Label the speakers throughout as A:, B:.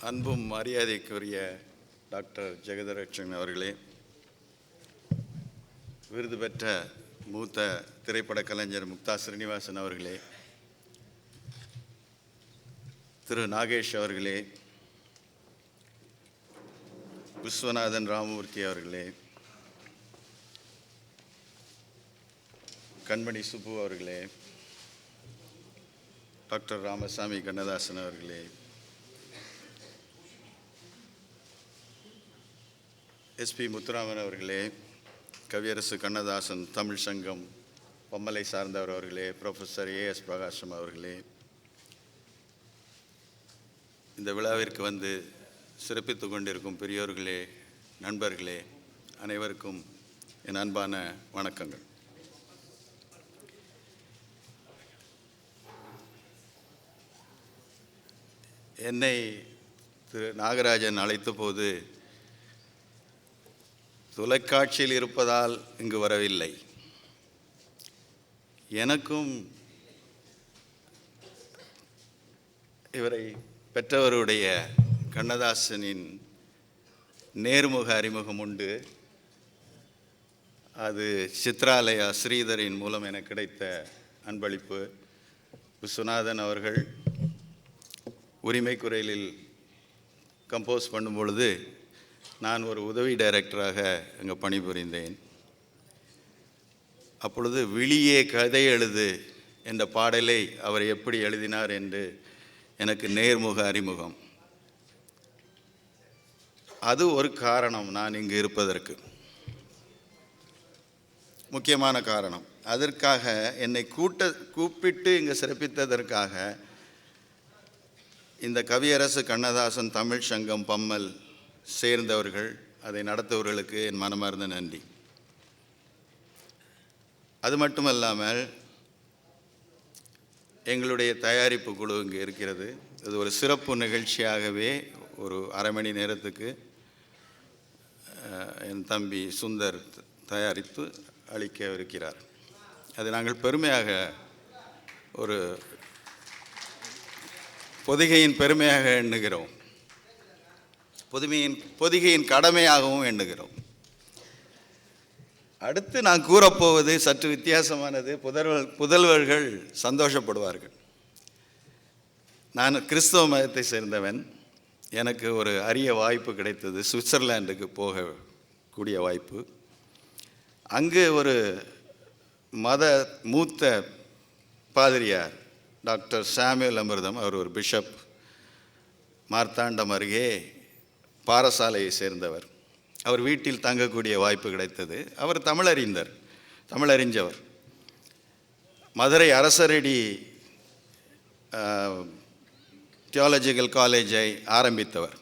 A: அன்பும் மரியாதைக்குரிய டாக்டர் ஜெகதரட்சன் அவர்களே விருது பெற்ற மூத்த திரைப்பட கலைஞர் முக்தா ஸ்ரீனிவாசன் அவர்களே திரு நாகேஷ் அவர்களே விஸ்வநாதன் ராமமூர்த்தி அவர்களே கண்மணி சுப்பு அவர்களே டாக்டர் ராமசாமி கண்ணதாசன் அவர்களே எஸ்பி முத்துராமன் அவர்களே கவியரசு கண்ணதாசன் தமிழ் சங்கம் பம்மலை சார்ந்தவர் அவர்களே ப்ரொஃபஸர் ஏஎஸ் பிரகாஷம் அவர்களே. இந்த விழாவிற்கு வந்து சிறப்பித்து கொண்டிருக்கும் பெரியோர்களே நண்பர்களே அனைவருக்கும் என் அன்பான வணக்கங்கள். என்னை திரு நாகராஜன் அழைத்த போது தொலைக்காட்சியில் இருப்பதால் இங்கு வரவில்லை. எனக்கும் இவரை பெற்றவருடைய கண்ணதாசனின் நேர்முக அறிமுகம் உண்டு. அது சித்ராலயா ஸ்ரீதரின் மூலம் எனக்கு கிடைத்த அன்பளிப்பு. விஸ்வநாதன் அவர்கள் உரிமை குரலில் கம்போஸ் பண்ணும் பொழுது நான் ஒரு உதவி டைரக்டராக அங்கே பணிபுரிந்தேன். அப்பொழுது விழியே கதை எழுது என்ற பாடலை அவர் எப்படி எழுதினார் என்று எனக்கு நேர்முக அறிமுகம். அது ஒரு காரணம் நான் இங்கு இருப்பதற்கு. முக்கியமான காரணம். அதற்காக என்னை கூட்ட கூப்பிட்டு இங்கு சிறப்பித்ததற்காக இந்த கவியரசு கண்ணதாசன் தமிழ் சங்கம் பம்மல் சேர்ந்தவர்கள் அதை நடத்தவர்களுக்கு என் மனமார்ந்த நன்றி. அது மட்டுமல்லாமல் எங்களுடைய தயாரிப்பு குழு இங்கே இருக்கிறது. இது ஒரு சிறப்பு நிகழ்ச்சியாகவே ஒரு அரை மணி நேரத்துக்கு என் தம்பி சுந்தர் தயாரித்து அளிக்க இருக்கிறார். அதை நாங்கள் பெருமையாக ஒரு பொதிகையின் பெருமையாக எண்ணுகிறோம். பொதுமையின் பொதிகையின் கடமையாகவும் எண்ணுகிறோம் அடுத்து நான் கூறப்போவது சற்று வித்தியாசமானது. புதல்வர் புதல்வர்கள் சந்தோஷப்படுவார்கள். நான் கிறிஸ்தவ மதத்தை சேர்ந்தவன். எனக்கு ஒரு அரிய வாய்ப்பு கிடைத்தது. சுவிட்சர்லாண்டுக்கு போக கூடிய வாய்ப்பு. அங்கு ஒரு மத மூத்த பாதிரியார் டாக்டர் சாமியல் அமிர்தம் அவர் ஒரு பிஷப் மார்த்தாண்டம் அருகே பாரசாலையை சேர்ந்தவர். அவர் வீட்டில் தங்கக்கூடிய வாய்ப்பு கிடைத்தது. அவர் தமிழறிந்தர் தமிழறிஞ்சவர் மதுரை அரசரடி தியாலஜிக்கல் காலேஜை ஆரம்பித்தவர்.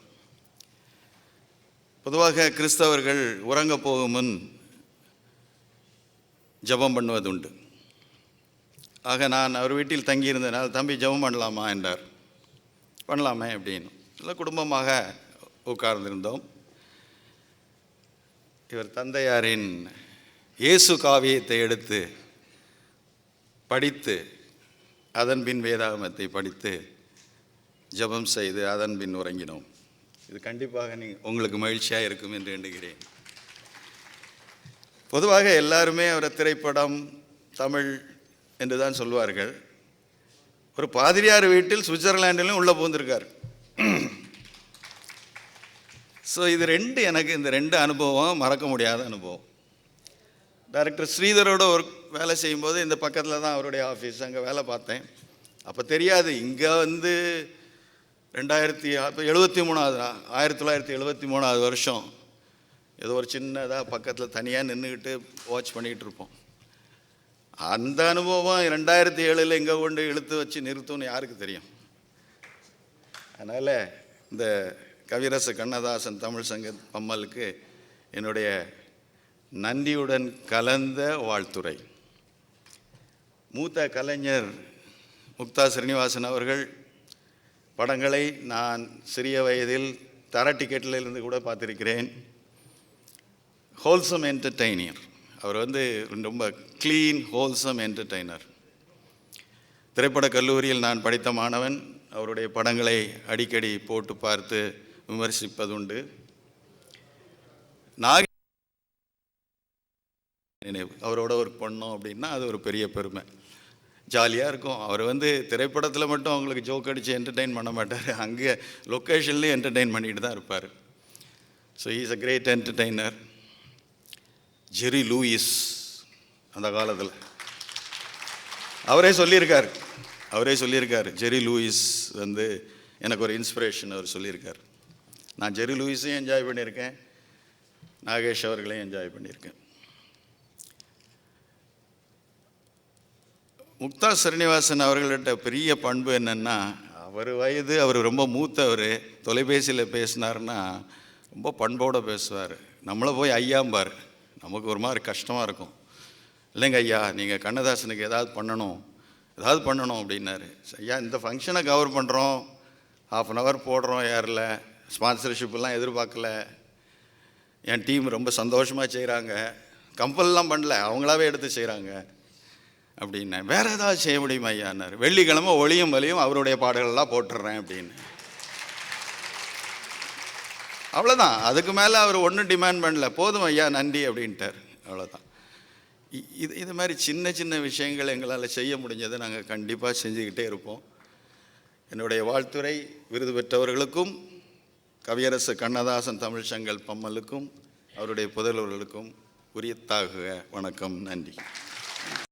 A: பொதுவாக கிறிஸ்தவர்கள் உறங்க போகும் முன் ஜெபம் பண்ணுவதுண்டு. ஆக நான் அவர் வீட்டில் தங்கியிருந்தனால் தம்பி ஜெபம் பண்ணலாமா? என்றார். பண்ணலாமே அப்படின்னு. இல்லை குடும்பமாக உட்கார்ந்திருந்தோம். இவர் தந்தையாரின் இயேசு காவியத்தை எடுத்து படித்து அதன் பின் வேதாகமத்தை படித்து ஜெபம் செய்து அதன் பின் உறங்கினோம். இது கண்டிப்பாக நீ உங்களுக்கு மகிழ்ச்சியாக இருக்கும் என்று எண்ணுகிறேன். பொதுவாக எல்லாருமே அவரை திரைப்படம் தமிழ் என்று தான் சொல்வார்கள். ஒரு பாதிரியார் வீட்டில் சுவிட்சர்லாண்டிலும் உள்ளே பூந்திருக்கார் ஸோ இது ரெண்டு எனக்கு இந்த ரெண்டு அனுபவம் மறக்க முடியாத அனுபவம். டைரக்டர் ஸ்ரீதரோட ஒர்க் வேலை செய்யும்போது இந்த பக்கத்தில் தான் அவருடைய ஆஃபீஸ் அங்கே வேலை பார்த்தேன். அப்போ தெரியாது இங்கே வந்து ரெண்டாயிரத்தி அப்போ எழுபத்தி மூணாவது ஆயிரத்தி தொள்ளாயிரத்தி எழுபத்தி மூணாவது வருஷம். ஏதோ ஒரு சின்னதாக பக்கத்தில் தனியாக நின்றுக்கிட்டு வாட்ச் பண்ணிக்கிட்டு இருப்போம். அந்த அனுபவம் ரெண்டாயிரத்தி ஏழில் எங்கே கொண்டு இழுத்து வச்சு நிறுத்தும்னு யாருக்கு தெரியும்? அதனால் இந்த கவிரசு கண்ணதாசன் தமிழ் சங்க பம்மலுக்கு என்னுடைய நன்றியுடன் கலந்த வாழ்த்துரை. மூத்த கலைஞர் முக்தா ஸ்ரீனிவாசன் அவர்கள் படங்களை நான் சிறிய வயதில் தர டிக்கெட்டில் இருந்து கூட பார்த்துருக்கிறேன். ஹோல்சம் என்டர்டெய்னர் அவர் வந்து ரொம்ப க்ளீன் ஹோல்சம் என்டர்டெய்னர் திரைப்பட கல்லூரியில் நான் படித்த மாணவன். அவருடைய படங்களை அடிக்கடி போட்டு பார்த்து விமர்சிப்பதுண்டு. நாகி நினைவு. அவரோட ஒர்க் பண்ணோம் அப்படின்னா அது ஒரு பெரிய பெருமை. ஜாலியாக இருக்கும். அவர் வந்து திரைப்படத்தில் மட்டும் அவங்களுக்கு ஜோக் அடித்து என்டர்டெயின் பண்ண மாட்டார். அங்கே லொக்கேஷன்லேயும் என்டர்டெயின் பண்ணிட்டு தான் இருப்பார். So is a great entertainer Jerry Lewis அந்த காலத்தில். அவரே சொல்லியிருக்கார். அவரே சொல்லியிருக்கார். ஜெரி லூயிஸ் வந்து எனக்கு ஒரு இன்ஸ்பிரேஷன் அவர் சொல்லியிருக்கார். நான் ஜெரி லூயிஸையும் என்ஜாய் பண்ணியிருக்கேன். நாகேஷ் அவர்களையும் என்ஜாய் பண்ணியிருக்கேன். முக்தா ஸ்ரீனிவாசன் அவர்கள்ட்ட பெரிய பண்பு என்னென்னா அவர் வயது அவர் ரொம்ப மூத்தவர் தொலைபேசியில் பேசினார்னா ரொம்ப பண்போடு பேசுவார். நம்மளை போய் ஐயாம்பார். நமக்கு ஒரு மாதிரி கஷ்டமாக இருக்கும். இல்லைங்க ஐயா நீங்கள் கண்ணதாசனுக்கு ஏதாவது பண்ணணும். ஏதாவது பண்ணணும் அப்படின்னாரு. ஐயா இந்த ஃபங்க்ஷனை கவர் பண்ணுறோம் ஹாஃப் அன் ஹவர் போடுறோம் ஏரில் ஸ்பான்சர்ஷிப்லாம் எதிர்பார்க்கல. என் டீம் ரொம்ப சந்தோஷமாக செய்கிறாங்க கம்பல்லாம் பண்ணல அவங்களாவே எடுத்து செய்கிறாங்க அப்படின்னேன் வேறு ஏதாவது செய்ய முடியுமா ஐயான்னார் வெள்ளிக்கிழமை ஒளியும் வலியும் அவருடைய பாடல்கள்லாம் போட்டுடுறேன் அப்படின்னு. அவ்வளோதான் அதுக்கு மேலே அவர் ஒன்றும் டிமாண்ட் பண்ணல. போதும் ஐயா நன்றி அப்படின்ட்டார். அவ்வளோதான் இ- இது இது மாதிரி சின்ன சின்ன விஷயங்கள் எங்களால் செய்ய முடிஞ்சதை நாங்கள் கண்டிப்பாக செஞ்சுக்கிட்டே இருப்போம். என்னுடைய வாழ்த்துறை விருது பெற்றவர்களுக்கும் கவியரசு கண்ணதாசன் தமிழ் சங்கல் பம்மலுக்கும் அவருடைய புதல்வர்களுக்கும் உரியத்தாகுக வணக்கம் நன்றி.